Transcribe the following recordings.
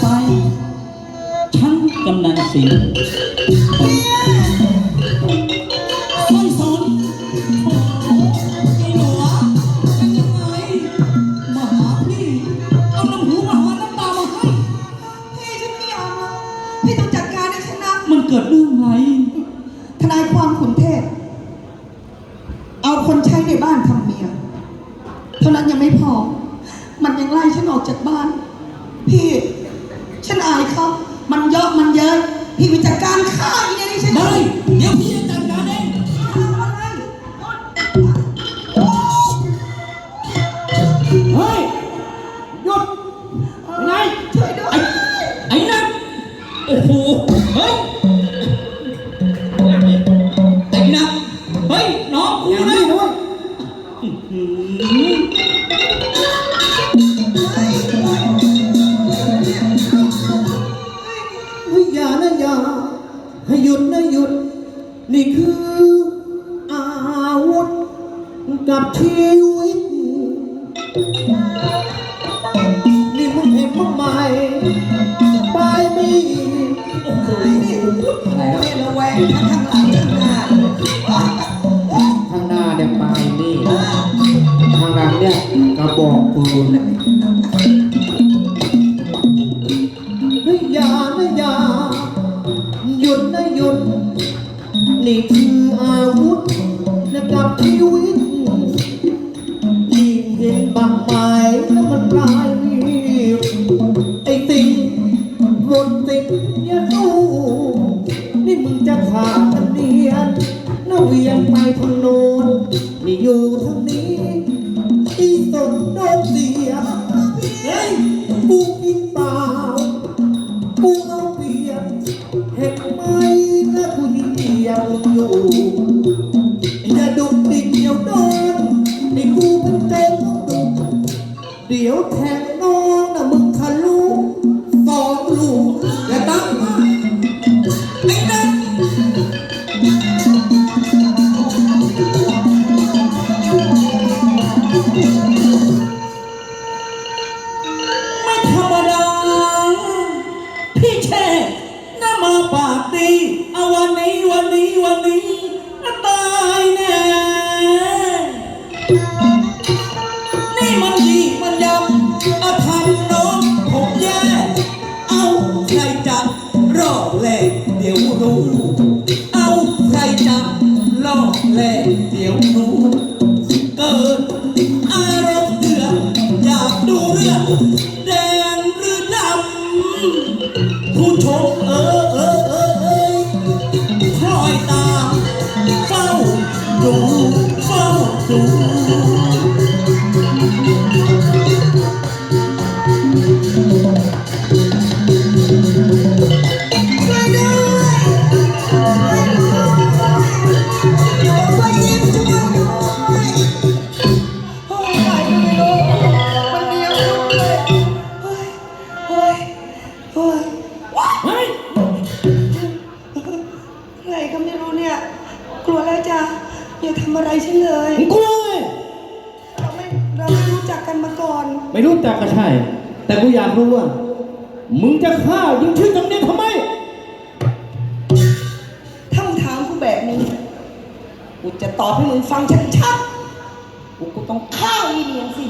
ไป ฉันกำนันสิงห์ไม่สนโอ้โหไอ้หลวงเป็นยังไงมาหาพี่เอาน้ำหูมาหาน้ำตามาให้ พี่ฉันไม่ยอมหรอกพี่ต้องจัดการให้ฉันนะมันเกิดเรื่องอะไรทนายความขุนเทพ เอาคนใช้ในบ้านทำเมีย เท่านั้นยังไม่พอ มันยังไล่ฉันออกจากบ้าน พี่ ฉันอายเขามันเยอะมันเยอะพี่ไปจัดการฆ่าอีเนี่ยนี่ฉันได้ เดี๋ยวพี่จะจัดการเอง เฮ้ย หยุดไงช่วยด้วย ไอ้ไอ้นั่นโอ้โห เฮ้ย ไอ้นั่นเฮ้ย น้องกูนะ กับชีวิต นี่มึงเห็นมั้งไหมปลายมีดอะไรนะระแวงทั้งข้างหลังข้างหน้าข้างหน้าเนี่ยปลายมีดข้างหลังเนี่ยกระบอกปืนเฮ้ยอย่านะอย่าหยุดนะหยุดนี่คืออาวุธและกับชี นบางไม้แล้วมันปลายไอ้ติ่งรถติดยาสู้นี่มึงจะขาดกันเนียนน่าเวียนไปทางโน้นนี่อยู่ทางนี้ที่สนโดนเสียเฮ้ยกูกินเปล่ากูเอาเปรียบเห็นไหมนะกูยิ่งเหยียบอยู่ แทงน้องนะมึงทะลุสองลูกอย่าตั้งไอ้นั่นไม่ธรรมดา พี่แช่น้ามาปากดีเอาวันนี้วันนี้วันนี้ตายแน่ อาทำน้องผมแย่ เอาใครจับรอบแรกเดี๋ยวรู้ เอาใครจับรอบแรกเดี๋ยวรู้เกิดอารมณ์เดือดอยากดูเรื่องแดงหรือดำผู้ชมเออเออเออเออคอยตามเฝ้าดู ไม่รู้มันเหนียวยุ่งเลยโอ้ยโอ้ยเฮ้ยอะไรก็ไม่รู้เนี่ย กลัวแล้วจ้ะอย่าทำอะไรฉันเลย มึงกลัวไงเราไม่เราไม่รู้จักกันมาก่อน ไม่รู้จักก็ใช่ แต่กูอยากรู้ว่า มึงจะฆ่ายิงชื่อจำเนียนทำไม ถ้ามึงถามกูแบบนี้ กูจะตอบให้มึงฟังชัดๆ กูกูต้องฆ่าอีเนียนสิ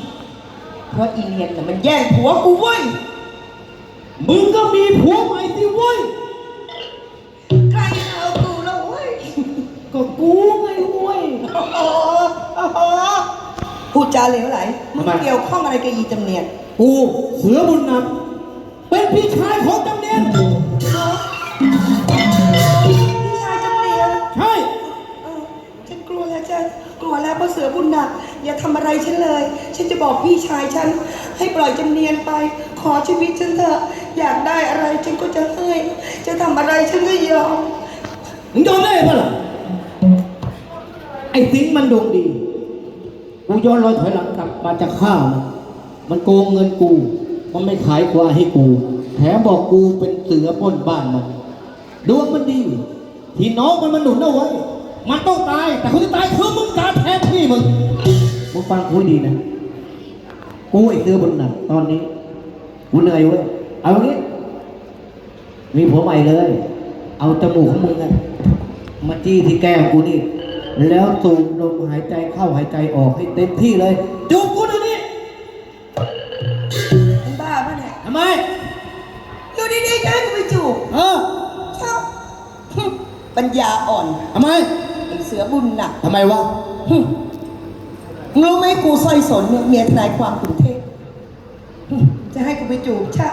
เพราะอีเนียนน่ะมันแย่งผัวกูเว้ย มึงก็มีผัวใหม่สิเว้ย ใครเอากูแล้วเว้ย ก็กูไงเว้ย โอ้โหโอ้โหพูดจาเหลวไหลมึงทำไม เกี่ยวข้องอะไรกับอีจำเนียน กูเสือบุญนำเป็นพี่ชายของจำเนียนพี่ชายจำเนียนใช่เออฉันกลัวแล้วจ้ะกลัวแล้วเพราะเสือบุญหนักอย่าทำอะไรฉันเลย ฉันจะบอกพี่ชายฉัน ให้ปล่อยจำเนียนไป ขอชีวิตฉันเถอะ อยากได้อะไรฉันก็จะให้ จะทำอะไรฉันก็ยอมมึงยอมได้ปะล่ะไอ้สิงห์มันดวงดีกูย้อนรอยถอยหลังกลับมาจากข้าวมัน มันโกงเงินกู มันไม่ขายควายให้กู แถมบอกกูเป็นเสือป้นบ้านมันดวงมันดี ที่น้องมันมันหนุนเอาไว้ มันต้องตาย แต่คนที่ตายคือมึงการแทนที่มึงมึงฟังกูดีนะ กูไอ้เสือบนหนักตอนนี้ กูเหนื่อยเว้ย เอางี้ มีผัวใหม่เลย เอาจมูกของมึงอะมาจี้ที่แก้มกูนี่ แล้วสูดลมหายใจเข้าหายใจออกให้เต็มที่เลยจูบกู ปัญญาอ่อนทำไมไอ้เสือบุญหนักทำไมวะหึมึงรู้ไหมกูสร้อยสนเนี่ยเมียทนายความกรุงเทพหึจะให้กูไปจูบชะ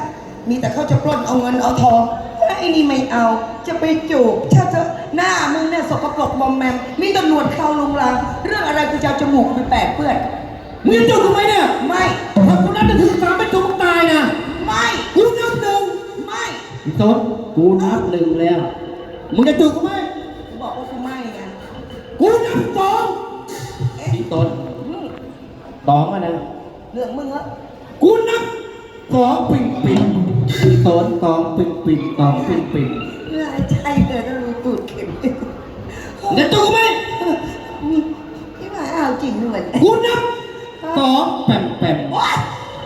มีแต่เขาจะปล้นเอาเงินเอาทองถ้าไอ้นี่ไม่เอา จะไปจูบชะเถอะหน้ามึงเนี่ยสกปรกมอมแมมมีแตำรวจเข้าลงรังเรื่องอะไรกูจะเอาจมูกไปแปดเปื้อน มึงจะจูบกูไหมเนี่ยไม่ถ้ากูนับจะถึงสามไปจูบมึงตายนะไม่ กูนับหนึ่งไม่พี่ต้นกูนับหนึ่งแล้ว มึงจะจูบกูไหมกูบอกว่ากูไม่ไงกูนับสองเอ๊ะพี่ต้นอืมสองอะนะ เรื่องมึงเหรอกูนับสองปิ่งปิ่งพี่ต้นสองปิ่งปิ่งสองปิ่งปิ่งเรื่องไอ้ใจเลยต้องรู้ตูดเข็มมึงจะจูบกูไหมพี่หมายเอาจริงด้วยกูนับสองแปมแปมว้า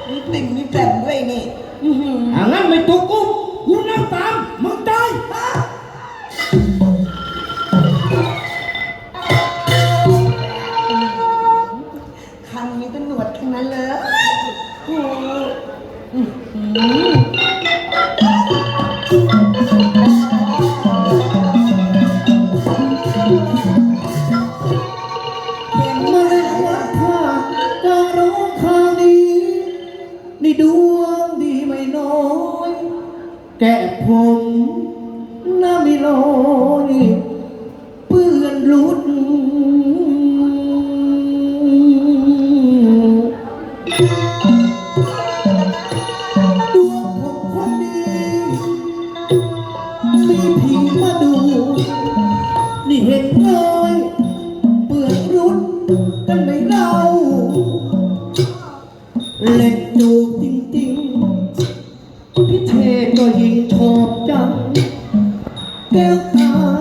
มีติ่งมีแกลมด้วยนี่อื้อหืออ่างั้นไม่จูบกูกู แก่ผมน้าไม่ลอยเปื้อนรุดดวงผมคนดี มีผีมาดู นี่เห็นรอยเปื้อนรุดกันไหมเรา เล่นจูบจริงๆ พี่เทก็ยิ่งชอบจังแก้วตา